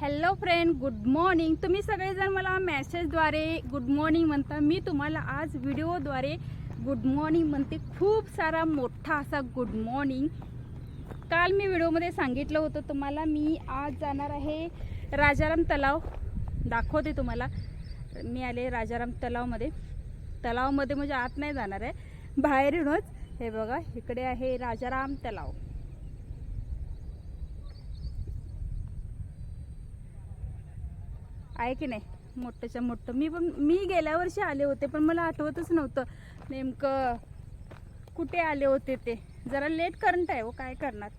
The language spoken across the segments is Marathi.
हॅलो फ्रेंड गुड मॉर्निंग तुम्ही सगळेजण मला मेसेजद्वारे गुड मॉर्निंग म्हणता. मी तुम्हाला आज व्हिडिओद्वारे गुड मॉर्निंग म्हणते. खूप सारा मोठा असा गुड मॉर्निंग काल मी व्हिडिओमध्ये सांगितलं होतं तुम्हाला. मी आज जाणार आहे राजाराम तलाव. दाखवते तुम्हाला. मी आले राजाराम तलावमध्ये. तलावमध्ये म्हणजे आत नाही जाणार आहे. बाहेरूनच. हे बघा इकडे आहे राजाराम तलाव. आहे की नाही? मोठंच्या मोठं. मी पण मी गेल्या वर्षी आले होते पण मला आठवतच नव्हतं नेमकं कुठे आले होते ते. जरा लेट करंट आहे हो काय करणार?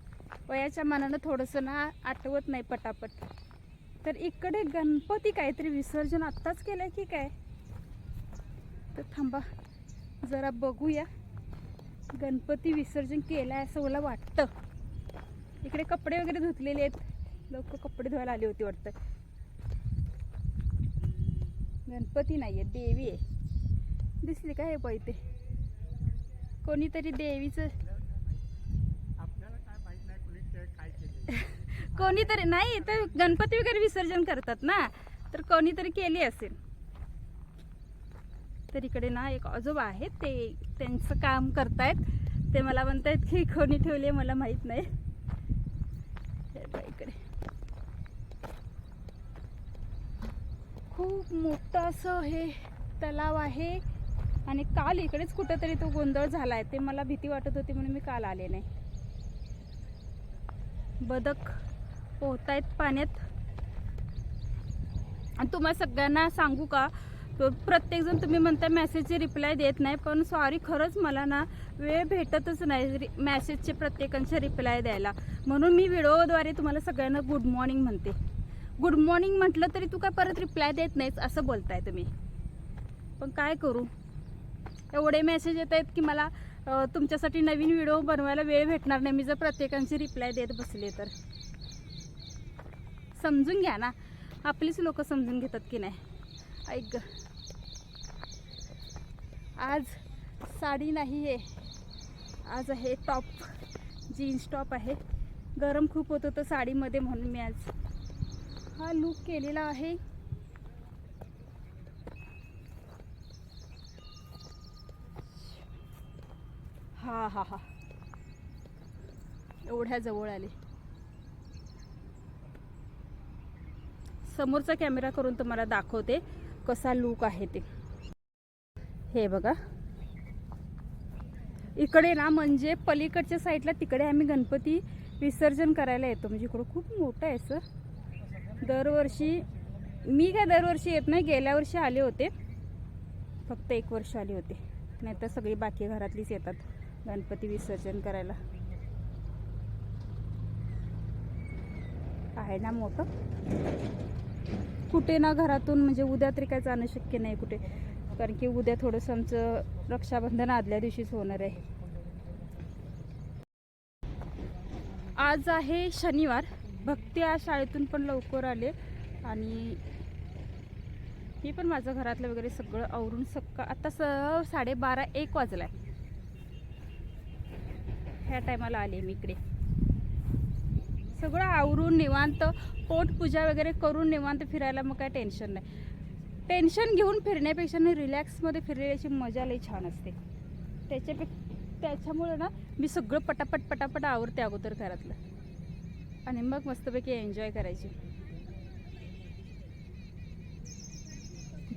वयाच्या मानानं थोडंसं ना आठवत नाही पटापट. तर इकडे गणपती काहीतरी विसर्जन आत्ताच केलं की काय? तर थांबा जरा बघूया. गणपती विसर्जन केलं आहे असं मला वाटतं. इकडे कपडे वगैरे धुतलेले आहेत. लोक कपडे धुवायला आली होती वाटतं. गणपती नाहीये देवी आहे. दिसली का हे पैते कोणीतरी देवीचं नाही कोणीतरी नाही तर गणपती वगैरे विसर्जन करतात ना. तर कोणीतरी केली असेल. तर इकडे ना एक आजोबा आहेत ते त्यांचं काम करतायत. ते मला म्हणतायत की कोणी ठेवले मला माहीत नाही. इकडे. खूप मोठं असं हे तलाव आहे. आणि काल इकडेच कुठंतरी तो गोंधळ झाला आहे ते मला भीती वाटत होती म्हणून मी काल आले नाही. बदक पोहतायत पाण्यात. आणि तुम्हाला सगळ्यांना सांगू का? प्रत्येकजण तुम्ही म्हणता मॅसेजचे रिप्लाय देत नाही पण सॉरी खरंच मला ना वेळ भेटतच नाही मॅसेजचे प्रत्येकांचे रिप्लाय द्यायला. म्हणून मी व्हिडिओद्वारे तुम्हाला सगळ्यांना गुड मॉर्निंग म्हणते. गुड मॉर्निंग म्हटलं तरी तू काय परत रिप्लाय देत नाहीस असं बोलताय तुम्ही. पण काय करू? एवढे मेसेज येत आहेत की मला तुमच्यासाठी नवीन व्हिडिओ बनवायला वेळ भेटणार नाही. मी जर प्रत्येकांची रिप्लाय देत बसले तर. समजून घ्या ना. आपलीच लोक समजून घेतात की नाही. ऐक ग. आज साडी नाही आहे आज आहे टॉप जीन्स टॉप आहे. गरम खूप होत होतं साडीमध्ये म्हणून मी आज. हा लूक केलेला आहे. हा हा हा. एवढ्या जवळ आले. समोरचा कॅमेरा करून तुम्हाला दाखवते कसा लूक आहे ते. हे बघा. इकडे ना म्हणजे पलीकडच्या साईडला तिकडे आम्ही गणपती विसर्जन करायला येतो. म्हणजे इकडं खूप मोठं आहे सर. दरवर्षी मी काय दरवर्षी येत नाही गेल्या वर्षी आले होते. फक्त एक वर्ष आले होते. नाहीतर सगळी बाकी घरातलीच येतात. गणपती विसर्जन करायला. आहे ना मोठं? कुठे ना घरातून म्हणजे उद्या तरी काय जाणं शक्य नाही कुठे. कारण की उद्या थोडंसं आमचं रक्षाबंधन आदल्या दिवशीच होणार आहे. आज आहे शनिवार. भक्ती आज शाळेतून पण लवकर आले. आणि मी पण माझं घरातलं वगैरे सगळं आवरून सकाळ आता स साडेबारा एक वाजला आहे ह्या टायमाला आले मी इकडे. सगळं आवरून निवांत पोटपूजा वगैरे करून निवांत फिरायला मग काय टेन्शन नाही. टेन्शन घेऊन फिरण्यापेक्षा ना रिलॅक्समध्ये फिरण्याची मजा लई छान असते. त्याच्यापे त्याच्यामुळे ना मी सगळं पटापट पटापट आवडते अगोदर घरातलं. आणि मग मस्तपैकी एन्जॉय करायची.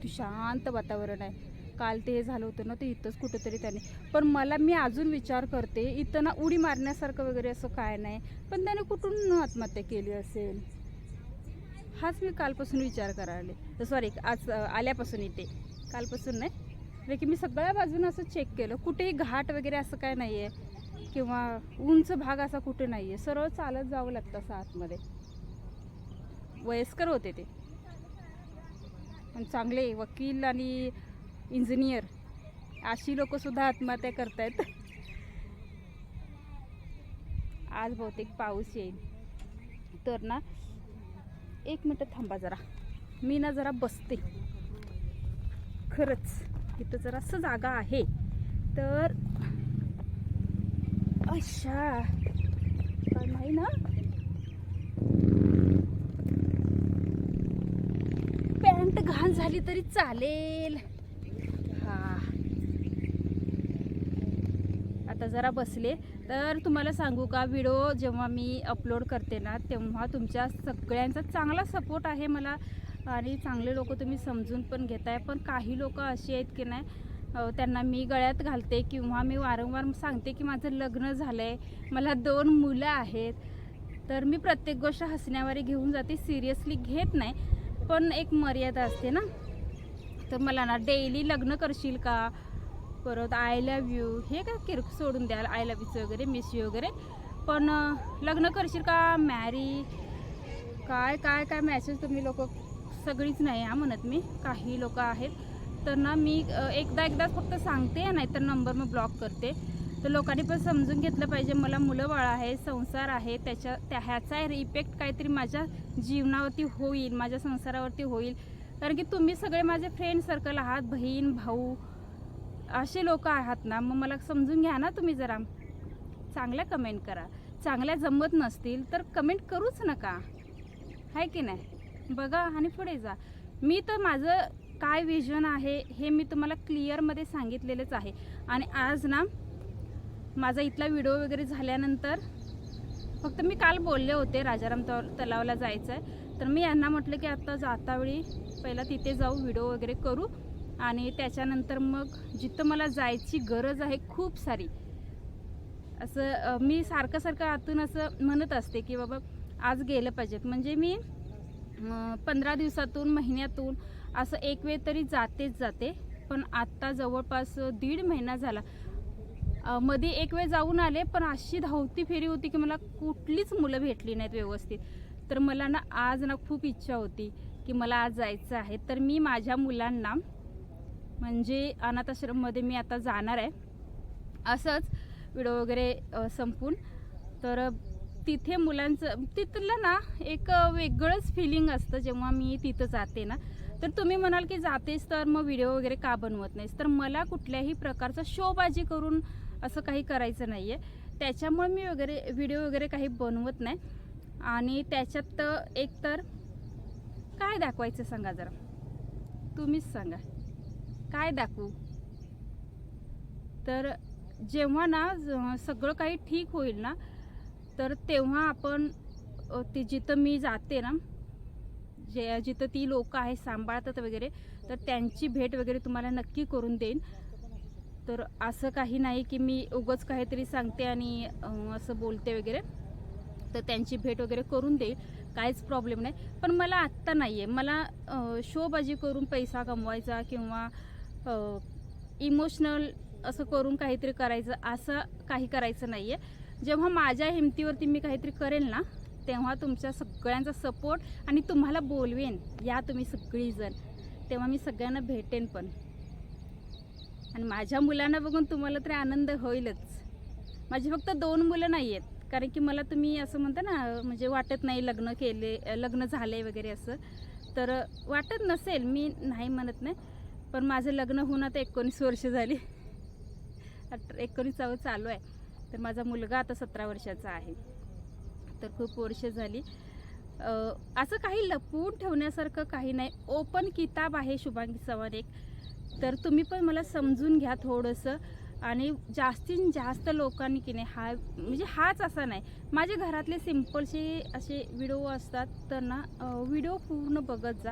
शांत वातावरण आहे. काल ते हे झालं होतं ना ते इथंच कुठंतरी त्याने. पण मला मी अजून विचार करते इथं ना उडी मारण्यासारखं वगैरे असं काय नाही. पण त्याने कुठून आत्महत्या केली असेल? हाच मी कालपासून विचार करायला. सॉरी आज आल्यापासून इथे. कालपासून नाही. म्हणजे की मी सगळ्या बाजूनं असं चेक केलं. कुठेही घाट वगैरे असं काय नाही आहे किंवा उंच भाग असा कुठे नाही आहे सरळ चालत जावं लागतं असं आतमध्ये. वयस्कर होते ते. पण चांगले वकील आणि इंजिनियर अशी लोकंसुद्धा आत्महत्या आत्महत्या करतायत. आज बहुतेक पाऊस येईल. तर ना एक मिनटं थांबा जरा. मी ना जरा बसते. खरंच इथं जरासं जागा आहे. तर अच्छा. काय नाही ना? घाण झाली तरी चालेल. हा. आता जरा बसले. तर तुम्हाला सांगू का व्हिडिओ जेव्हा मी अपलोड करते ना तेव्हा तुमच्या सगळ्यांचा चांगला सपोर्ट आहे मला. आणि चांगले लोक तुम्ही समजून पण घेताय. पण काही लोक अशी आहेत की नाही त्यांना मी गळ्यात घालते किंवा मी वारंवार सांगते की माझं लग्न झालं आहे मला दोन मुलं आहेत तर मी प्रत्येक गोष्ट हसण्यावारी घेऊन जाते सिरियसली घेत नाही पण एक मर्यादा असते ना. तर मला ना डेली लग्न करशील का? परत आय लव यू हे काय किरक सोडून द्याल? आय लव यूचं वगैरे मिस यू वगैरे. पण लग्न करशील का? मॅरी काय काय काय मॅसेज तुम्ही लोक सगळीच नाही हा म्हणत मी. काही लोक आहेत. तर ना मी एकदा एकदाच फक्त सांगते नाहीतर नंबर मग ब्लॉक करते. तर लोकांनी पण समजून घेतलं पाहिजे मला मुलं बाळ आहे संसार आहे त्याच्या त्या ह्याचा इफेक्ट काहीतरी माझ्या जीवनावरती होईल माझ्या संसारावरती होईल. कारण की तुम्ही सगळे माझे फ्रेंड सर्कल आहात बहीण भाऊ असे लोक आहात ना मग मला समजून घ्या ना तुम्ही जरा. चांगल्या कमेंट करा. चांगल्या जमत नसतील तर कमेंट करूच नका. आहे की नाही? बघा आणि पुढे जा. मी तर माझं काय विजन आहे हे मी तुम्हाला क्लिअरमध्ये सांगितलेलंच आहे. आणि आज ना माझा इथला व्हिडिओ वगैरे झाल्यानंतर फक्त मी काल बोलले होते राजाराम तव- तलावला जायचं आहे तर मी यांना म्हटलं की आता जातावेळी पहिला तिथे जाऊ व्हिडिओ वगैरे करू. आणि त्याच्यानंतर मग जिथं मला जायची गरज आहे खूप सारी. असं मी सारखं सारखं आतून असं म्हणत असते की बाबा आज गेलं पाहिजेत. म्हणजे मी पंधरा दिवसातून महिन्यातून असं एक वेळ तरी जातेच जाते. पण आत्ता जवळपास दीड महिना झाला. मध्ये एक वेळ जाऊन आले पण अशी धावती फेरी होती की मला कुठलीच मुलं भेटली नाहीत व्यवस्थित. तर मला ना आज ना खूप इच्छा होती की मला आज जायचं आहे. तर मी माझ्या मुलांना म्हणजे अनाथाश्रममध्ये मी आता जाणार आहे. असंच व्हिडिओ वगैरे संपून. तर तिथे मुलांचं तिथलं ना एक वेगळंच फिलिंग असतं जेव्हा मी तिथं जाते ना. तर तुम्ही म्हणाल की जातेस तर मग व्हिडिओ वगैरे का बनवत नाहीस? तर मला कुठल्याही प्रकारचा शोबाजी करून असं काही करायचं नाही आहे त्याच्यामुळे मी वगैरे व्हिडिओ वगैरे काही बनवत नाही. आणि त्याच्यात एक तर काय दाखवायचं सांगा जरा? तुम्हीच सांगा. काय दाखवू? तर जेव्हा ना सगळं काही ठीक होईल ना तर तेव्हा आपण ते जिथं मी जाते ना जे जिथं ती लोक आहेत सांभाळतात वगैरे तर त्यांची भेट वगैरे तुम्हाला नक्की करून देईन. तर असं काही नाही की मी उगच काहीतरी सांगते आणि असं बोलते वगैरे. तर त्यांची भेट वगैरे करून देईल काहीच प्रॉब्लेम नाही. पण मला आत्ता नाही आहे मला शोबाजी करून पैसा कमवायचा किंवा इमोशनल असं करून काहीतरी करायचं असं काही करायचं नाही आहे जेव्हा माझ्या हिमतीवरती मी काहीतरी करेल ना तेव्हा तुमच्या सगळ्यांचा सपोर्ट आणि तुम्हाला बोलवेन या तुम्ही सगळीजण. तेव्हा मी सगळ्यांना भेटेन पण. आणि माझ्या मुलांना बघून तुम्हाला तरी आनंद होईलच. माझी फक्त दोन मुलं नाही आहेत कारण की मला तुम्ही असं म्हणता ना म्हणजे वाटत नाही लग्न केले लग्न झाले वगैरे असं. तर वाटत नसेल मी नाही म्हणत नाही पण माझं लग्न होऊन आता एकोणीस वर्ष झाली. एकोणीसावं चालू आहे. तर माझा मुलगा आता सतरा वर्षाचा आहे. तर खूप वर्ष झाली. असं काही लपवून ठेवण्यासारखं काही नाही. ओपन किताब आहे शुभांगी चव्हाण एक. तर तुम्ही पण मला समजून घ्या थोडंसं. आणि जास्तीत जास्त लोकांनी की नाही हा म्हणजे हाच असा नाही. माझ्या घरातले सिम्पलचे असे व्हिडिओ असतात तर ना व्हिडिओ पूर्ण बघत जा.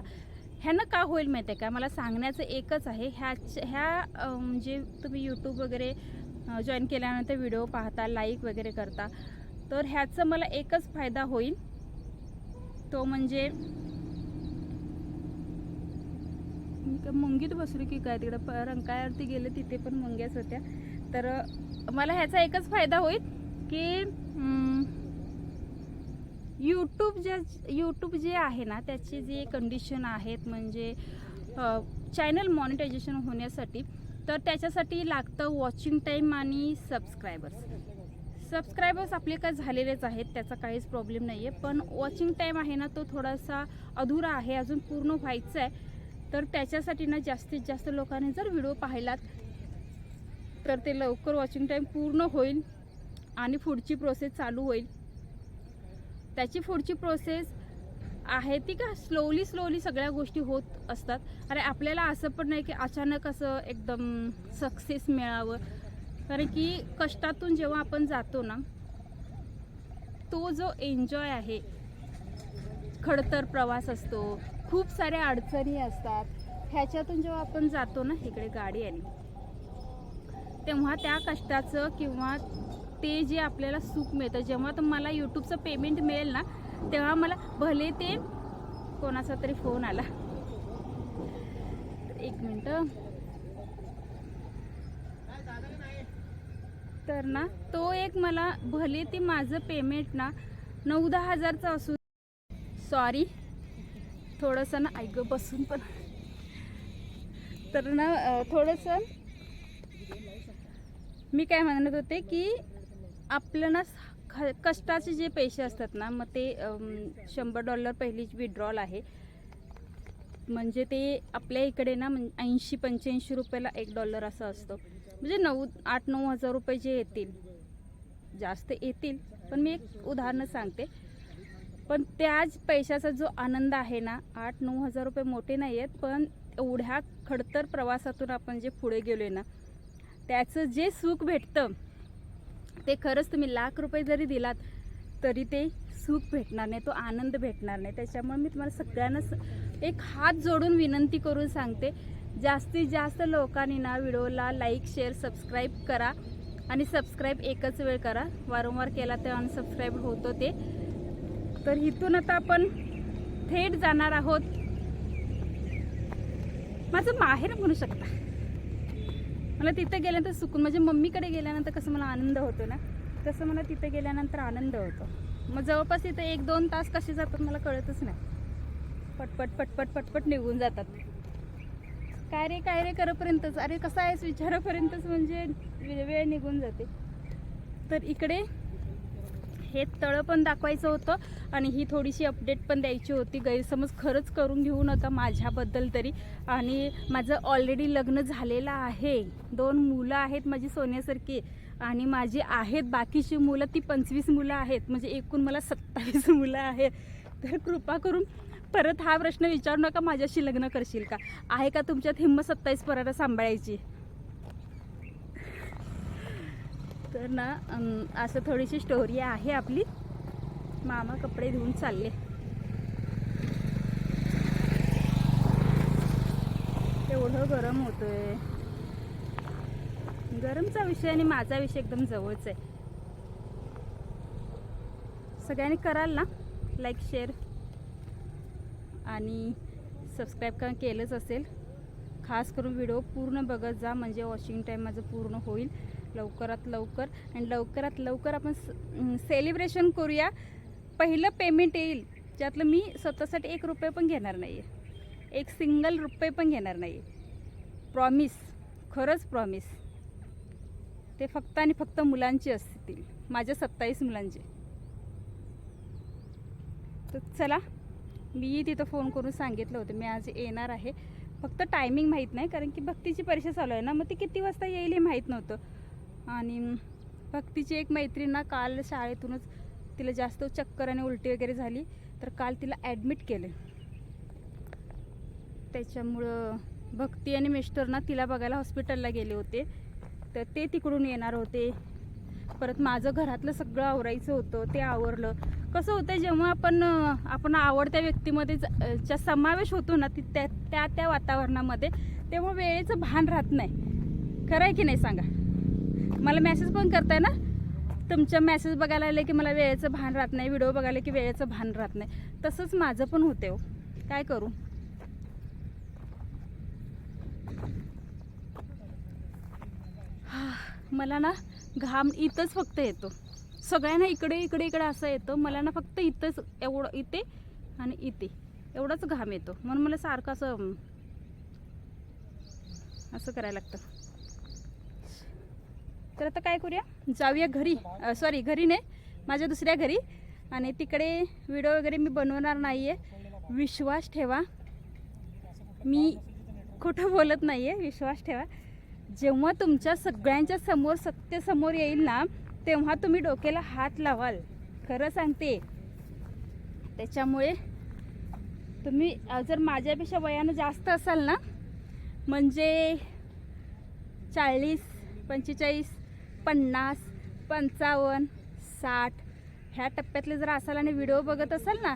ह्यानं का होईल माहिती आहे का? मला सांगण्याचं एकच आहे ह्याच ह्या म्हणजे तुम्ही यूट्यूब वगैरे जॉईन केल्यानंतर व्हिडिओ पाहता लाईक वगैरे करता. तर ह्याचा मला एकच फायदा होईल. तो म्हणजे मी काय मुंगीत बसलो की काय तिकडं? प- रंकाळ्यावरती गेले तिथे पण मुंग्याच होत्या. तर मला ह्याचा एकच फायदा होईल की यूट्यूब ज्या यूट्यूब जे आहे ना त्याचे जे कंडिशन आहेत म्हणजे चॅनल मॉनिटायझेशन होण्यासाठी तर त्याच्यासाठी लागतं वॉचिंग टाईम आणि सबस्क्रायबर्स सबस्क्रायबर्स आपले काय झालेलेच आहेत त्याचा काहीच प्रॉब्लेम नाही आहे पण वॉचिंग टाईम आहे ना तो थोडासा अधुरा आहे अजून पूर्ण व्हायचा आहे तर त्याच्यासाठी ना जास्तीत जास्त लोकांनी जर व्हिडिओ पाहिलात तर ते लवकर वॉचिंग टाईम पूर्ण होईल आणि पुढची प्रोसेस चालू होईल. त्याची पुढची प्रोसेस आहे ती का स्लोली स्लोली सगळ्या गोष्टी होत असतात. अरे आपल्याला असं पण नाही की अचानक असं एकदम सक्सेस मिळावं. कारण की कष्टातून जेव्हा आपण जातो ना तो जो एन्जॉय आहे खडतर प्रवास असतो खूप साऱ्या अडचणी असतात ह्याच्यातून जेव्हा आपण जातो ना इकडे गाडी आली तेव्हा त्या कष्टाचं किंवा ते जे आपल्याला सुख मिळतं जेव्हा तुम्हाला यूट्यूबचं पेमेंट मिळेल ना तेव्हा मला भले ते कोणाचा तरी फोन आला. एक मिनटं. तर ना तो एक मला भले ते माझं पेमेंट ना नऊ दहा हजारचं असू सॉरी थोडंसं ना ऐक बसून पण. तर ना थोडंसं मी काय म्हणत होते की आपलं ना ख- कष्टाचे जे पैसे असतात ना मग ते शंभर डॉलर पहिली विड्रॉल आहे. म्हणजे ते आपल्या इकडे ना ऐंशी पंच्याऐंशी रुपयाला एक डॉलर असं असतं. म्हणजे नऊ आठ नऊ हजार रुपये जे येतील जास्त येतील. पण मी एक उदाहरण सांगते. पण त्याच पैशाचा जो आनंद आहे ना आठ नऊ हजार रुपये मोठे नाही आहेत पण एवढ्या खडतर प्रवासातून आपण जे पुढे गेलोय ना त्याचं जे सुख भेटतं ते खरंच तुम्ही लाख रुपये जरी दिलात तरी ते सुख भेटणार नाही तो आनंद भेटणार नाही. त्याच्यामुळे मी तुम्हाला सगळ्यांना एक हात जोडून विनंती करून सांगते जास्तीत जास्त लोकांनी ना व्हिडिओला लाईक शेअर सबस्क्राईब करा. आणि सबस्क्राईब एकच वेळ करा. वारंवार केला तर अनसबस्क्राईब होतो ते. तर इथून आता आपण थेट जाणार आहोत. माझं माहेर म्हणू शकता. मला तिथं गेल्यानंतर सुकून म्हणजे मम्मीकडे गेल्यानंतर कसं मला आनंद होतो ना तसं मला तिथं गेल्यानंतर आनंद होतो. मग जवळपास इथं एक दोन तास कसे जातात मला कळतच नाही. पटपट पटपट पटपट निघून जातात. काय रे काय रे करपर्यंतच? अरे कसं आहेस विचारापर्यंतच म्हणजे वेळ निघून जाते. तर इकडे हे तळं पण दाखवायचं होतं आणि ही थोडीशी अपडेट पण द्यायची होती. गैरसमज खरंच करून घेऊ नका माझ्याबद्दल तरी. आणि माझं ऑलरेडी लग्न झालेलं आहे. दोन मुलं आहेत माझी सोन्यासारखी आणि माझी आहेत बाकीची मुलं ती पंचवीस मुलं आहेत. म्हणजे एकूण मला सत्तावीस मुलं आहेत. तर कृपा करून परत हा प्रश्न विचारू नका माझ्याशी लग्न करशील का? आहे का तुमच्यात हिंमत सत्तावीस पराला सांभाळायची? तर ना असं थोडीशी स्टोरी आहे आपली. मामा कपडे धुवून चालले. एवढं गरम होतोय. गरमचा विषय आणि माझा विषय एकदम जवळच आहे. सगळ्यांनी कराल ना? लाईक शेअर आणि सबस्क्राईब का केलंच असेल खास करून व्हिडिओ पूर्ण बघत जा म्हणजे वॉशिंग टाईम माझं पूर्ण होईल लवकरात लवकर. आणि लवकरात लवकर आपण सेलिब्रेशन करूया. पहिलं पेमेंट येईल ज्यातलं मी स्वतःसाठी एक रुपये पण घेणार नाही आहे एक सिंगल रुपये पण घेणार नाही आहे प्रॉमिस खरंच प्रॉमिस ते फक्त आणि फक्त मुलांची असतील. माझ्या सत्तावीस मुलांचे. तर चला मी तिथं फोन करून सांगितलं होतं. मी आज येणार आहे. फक्त टायमिंग माहीत नाही कारण की भक्तीची परीक्षा चालू आहे ना मग ती किती वाजता येईल हे माहीत नव्हतं. आणि भक्तीची एक मैत्रीण ना काल शाळेतूनच तिला जास्त चक्कर आणि उलटी वगैरे झाली तर काल तिला ॲडमिट केले. त्याच्यामुळं भक्ती आणि मिस्टर ना तिला बघायला हॉस्पिटलला गेले होते. तर ते तिकडून येणार होते. परत माझं घरातलं सगळं आवरायचं होतं ते आवरलं. कसं होतं जेव्हा आपण आपण आवडत्या व्यक्तीमध्ये ज- च्या समावेश होतो ना ती त्या त्या त्या वातावरणामध्ये तेव्हा वेळेचं भान राहत नाही. खरं आहे की नाही सांगा? मला मेसेज पण करताय ना? तुमच्या मेसेज बघायला आले की मला वेळेचं भान राहत नाही व्हिडिओ बघायला की वेळेचं भान राहत नाही. तसंच माझं पण होते हो. काय करू? मला ना घाम इथंच फक्त येतो. सगळ्यांना इकडे इकडे इकडे असं येतं. मला ना फक्त इथंच एवढं इथे आणि इथे. एवढाच घाम येतो. म्हणून मला सारखं असं असं करायला लागतं. तर आता काय करूया? जाऊया घरी. सॉरी घरी नाही. माझ्या दुसऱ्या घरी. आणि तिकडे व्हिडिओ वगैरे मी बनवणार नाही आहे विश्वास ठेवा. मी खोटं बोलत नाही आहे विश्वास ठेवा. जेव्हा तुमच्या सगळ्यांच्या समोर सत्य समोर येईल ना तेव्हा तुम्ही डोक्याला हात लावाल. खरं सांगते. त्याच्यामुळे तुम्ही जर माझ्यापेक्षा वयानं जास्त असाल ना म्हणजे चाळीस पंचेचाळीस पन्नास पंचावन्न साठ ह्या टप्प्यातले जर असाल आणि व्हिडिओ बघत असाल ना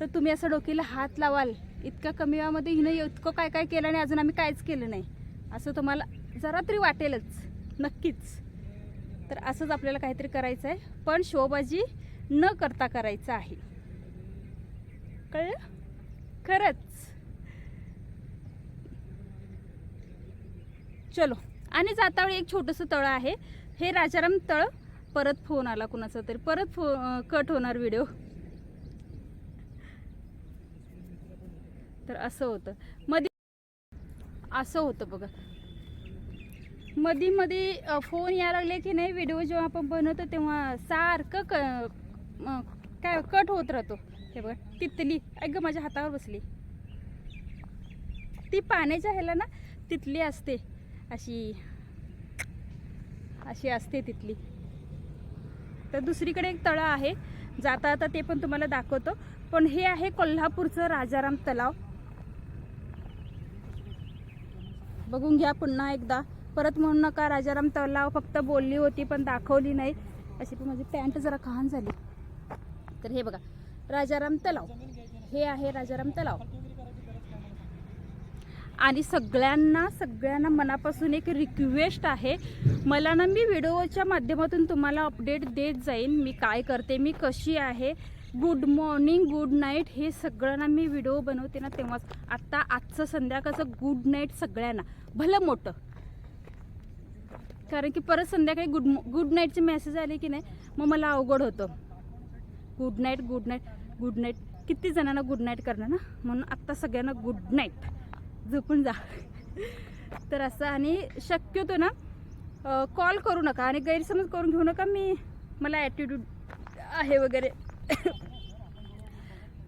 तर तुम्ही असं डोकीला हात लावाल. इतक्या कमी वेळामध्ये हिनं इतकं काय काय केलं आणि अजून आम्ही काहीच केलं नाही. असं तुम्हाला जरा तरी वाटेलच नक्कीच. तर असंच आपल्याला काहीतरी करायचं आहे. पण शोबाजी न करता करायचं आहे. कळलं? खरंच. चलो. आणि जातावेळी एक छोटंसं तळं आहे. हे राजाराम तळ. परत फोन आला कुणाचा तरी. परत फो कट होणार व्हिडिओ तर असं होतं. मध्ये असं होतं बघा. मधी मध्ये फोन यायला लागले की नाही व्हिडिओ जेव्हा आपण बनवतो तेव्हा सारखं क काय कट होत राहतो. हे बघा तितली ऐक माझ्या हातावर बसली. ती पाण्याच्या ह्याला ना तिथली असते. अशी अशी असते तिथली तर दुसरीकडे एक तळं आहे. जाता जाता ते पण तुम्हाला दाखवतो. पण हे आहे कोल्हापूरचं राजाराम तलाव. बघून घ्या पुन्हा एकदा. परत म्हणू नका राजाराम तलाव फक्त बोलली होती पण दाखवली नाही. अशी पण माझी पॅन्ट जरा खहान झाली. तर हे बघा राजाराम तलाव. हे आहे राजाराम तलाव. आणि सगळ्यांना सगळ्यांना मनापासून एक रिक्वेस्ट आहे. मला ना मी व्हिडिओच्या माध्यमातून तुम्हाला अपडेट देत जाईन मी काय करते मी कशी आहे. गुड मॉर्निंग गुड नाईट हे सगळ्यांना मी व्हिडिओ बनवते ना तेव्हाच. आत्ता आजचं संध्याकाळचं गुड नाईट सगळ्यांना. भलं मोठं. कारण की परत संध्याकाळी गुड गुड नाईटचे मेसेज आले की नाही मग मला अवघड होतं. Good night good night good night किती जणांना गुड नाईट करणार ना? म्हणून आत्ता सगळ्यांना गुड नाईट झोपून जा. तर असं आणि शक्यतो ना कॉल करू नका आणि गैरसमज करून घेऊ नका. मी मला ॲटिट्यूड आहे वगैरे.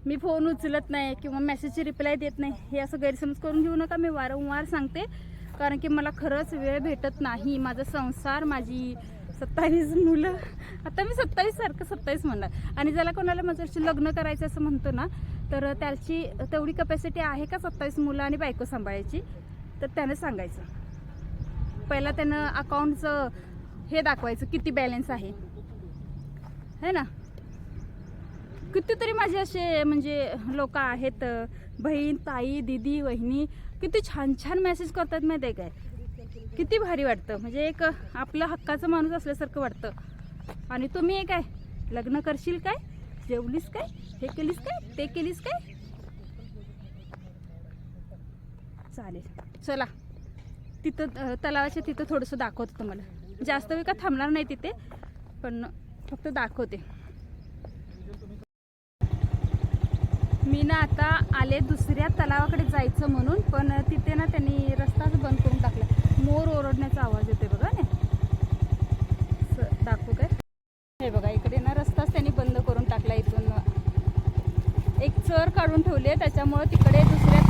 मी फोन उचलत नाही किंवा मेसेजची रिप्लाय देत नाही. हे असं गैरसमज करून घेऊ नका. मी वारंवार सांगते. कारण की मला खरंच वेळ भेटत नाही. माझा संसार माझी सत्तावीस मुलं. आता मी सत्तावीस सारखं सत्तावीस म्हणणार. आणि ज्याला कोणाला माझ्याशी लग्न करायचं असं म्हणतो ना तर त्याची तेवढी कपॅसिटी आहे का सत्तावीस मुलं आणि बायको सांभाळायची? तर त्यानं सांगायचं. पहिला त्यानं अकाउंटचं हे दाखवायचं किती बॅलन्स आहे. है ना? कितीतरी माझे असे म्हणजे लोक आहेत बहीण ताई दिदी वहिनी किती छान छान मेसेज करतात माहिती आहे काय? किती भारी वाटतं. म्हणजे एक आपलं हक्काचं माणूस असल्यासारखं वाटतं. आणि तुम्ही एक काय? लग्न करशील काय? जेवलीस काय? हे केलीस काय? ते केलीस काय? चालेल. चला. तिथं तलावाच्या तिथं थोडंसं दाखवतो तुम्हाला. जास्त वेळ का थांबणार नाही तिथे पण फक्त दाखवते. मी ना आता आले दुसऱ्या तलावाकडे जायचं म्हणून पण तिथे ना त्यांनी रस्ताच बंद करून टाकला. मोर ओरडण्याचा आवाज येतोय बघा ना. दाखवू काय हे बघा इकडे ना रस्ताच त्यांनी बंद करून टाकला इथून. एक चर काढून ठेवली त्याच्यामुळं तिकडे दुसऱ्या